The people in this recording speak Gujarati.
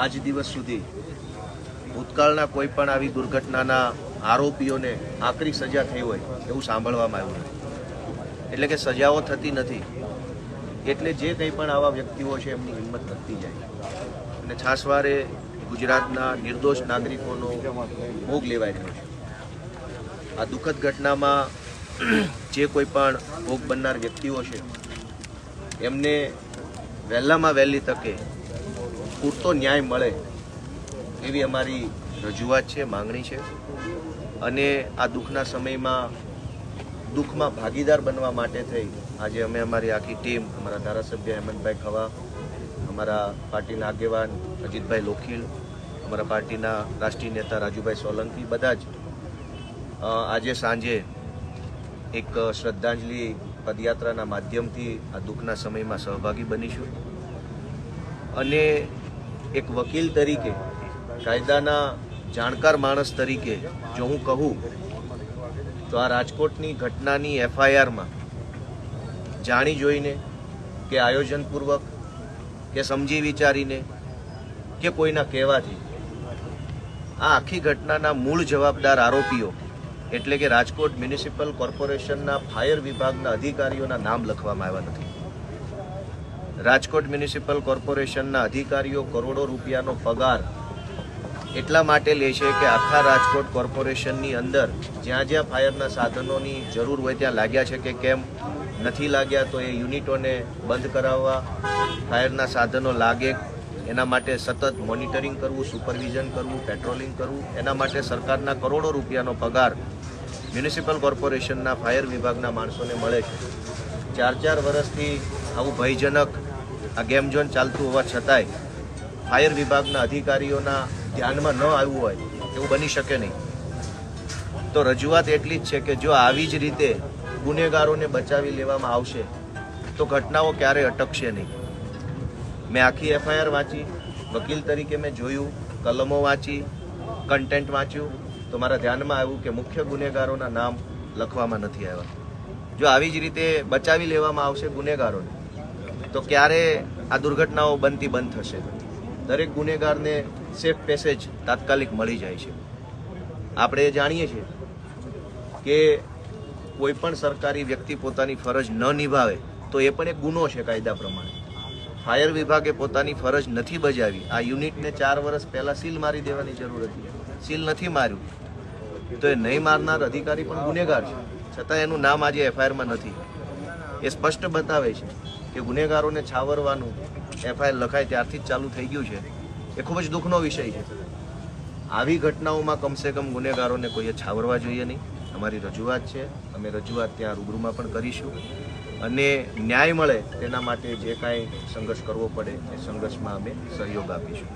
આજ દિવસ સુધી ભૂતકાળના કોઈ પણ આવી દુર્ઘટનાના આરોપીઓને આકરી સજા થઈ હોય એવું સાંભળવામાં આવ્યું નથી. એટલે કે સજાઓ થતી નથી. એટલે જે કંઈ પણ આવા વ્યક્તિઓ છે એમની હિંમત વધતી જાય. અને છાસવારે ગુજરાતના નિર્દોષ નાગરિકોનો ભોગ લેવાઈ રહ્યો છે. આ દુઃખદ ઘટનામાં જે કોઈ પણ ભોગ બનનાર વ્યક્તિઓ છે, એમને વહેલામાં વહેલી તકે પૂરતો ન્યાય મળે એવી અમારી રજૂઆત છે, માંગણી છે. અને આ દુઃખના સમયમાં દુઃખમાં ભાગીદાર બનવા માટે થઈ. આજે અમે અમારી આખી ટીમ, અમારા ધારાસભ્ય હેમંતભાઈ ખવા, અમારા પાર્ટીના આગેવાન અજીતભાઈ લોખીલ, અમારા પાર્ટીના રાષ્ટ્રીય નેતા રાજુભાઈ સોલંકી, બધા જ આજે સાંજે એક શ્રદ્ધાંજલિ પદયાત્રાના માધ્યમથી આ દુઃખના સમયમાં સહભાગી બનીશું. અને એક વકીલ તરીકે, કાયદાના જાણકાર માણસ તરીકે જો હું કહું, તો આ રાજકોટની ઘટનાની એફઆઈઆરમાં જાણી જોઈને કે આયોજનપૂર્વક, કે સમજી વિચારીને, કે કોઈના કહેવાથી આ આખી ઘટનાના મૂળ જવાબદાર આરોપીઓ, એટલે કે રાજકોટ મ્યુનિસિપલ કોર્પોરેશનના ફાયર વિભાગના અધિકારીઓના નામ લખવામાં આવ્યા નથી. રાજકોટ મ્યુનિસિપલ કોર્પોરેશનના અધિકારીઓ કરોડો રૂપિયાનો પગાર એટલા માટે લે છે કે આખા રાજકોટ કોર્પોરેશનની અંદર જ્યાં જ્યાં ફાયરના સાધનોની જરૂર હોય ત્યાં લાગ્યા છે કે કેમ નથી લાગ્યા તો એ યુનિટોને બંધ કરાવવા, ફાયરના સાધનો લાગે, એના માટે સતત મોનિટરિંગ કરવું, સુપરવિઝન કરવું, પેટ્રોલિંગ કરવું, એના માટે સરકારના કરોડો રૂપિયાનો પગાર મ્યુનિસિપલ કોર્પોરેશનના ફાયર વિભાગના માણસોને મળે છે. ચાર ચાર વર્ષથી આવું ભયજનક આ ગેમ ઝોન ચાલતું હોવા છતાંય ફાયર વિભાગના અધિકારીઓના ધ્યાનમાં ન આવ્યું હોય એવું બની શકે નહીં. તો રજૂઆત એટલી જ છે કે જો આવી જ રીતે ગુનેગારોને બચાવી લેવામાં આવશે, તો ઘટનાઓ ક્યારેય અટકશે નહીં. મેં આખી એફઆઈઆર વાંચી, વકીલ તરીકે મેં જોયું, કલમો વાંચી કન્ટેન્ટ વાંચ્યું, તો મારા ધ્યાનમાં આવ્યું કે મુખ્ય ગુનેગારોના નામ લખવામાં નથી આવ્યા. જો આવી જ રીતે બચાવી લેવામાં આવશે ગુનેગારોને તો ક્યારે આ દુર્ઘટનાઓ બનતી બંધ થશે? દરેક ગુનેગારને સેફ પેસેજ તાત્કાલિક મળી જાય છે. આપણે જાણીએ છીએ કે કોઈ પણ સરકારી વ્યક્તિ પોતાની ફરજ ન નિભાવે તો એ પણ એક ગુનો છે કાયદા પ્રમાણે. ફાયર વિભાગે પોતાની ફરજ નથી બજાવી. આ યુનિટને ચાર વર્ષ પહેલાં સીલ મારી દેવાની જરૂર હતી. સીલ નથી માર્યું. તો એ નહીં મારનાર અધિકારી પણ ગુનેગાર છે. છતાં એનું નામ આજે એફઆઈઆરમાં નથી. એ સ્પષ્ટ બતાવે છે કે ગુનેગારોને છાવરવાનું એફઆઈઆર લખાય ત્યારથી જ ચાલુ થઈ ગયું છે. એ ખૂબ જ દુઃખનો વિષય છે. આવી ઘટનાઓમાં કમસે કમ ગુનેગારોને કોઈએ છાવરવા જોઈએ નહીં. અમારી રજૂઆત છે. અમે રજૂઆત ત્યાં રૂબરૂમાં પણ કરીશું. અને ન્યાય મળે તેના માટે જે કાંઈ સંઘર્ષ કરવો પડે એ સંઘર્ષમાં અમે સહયોગ આપીશું.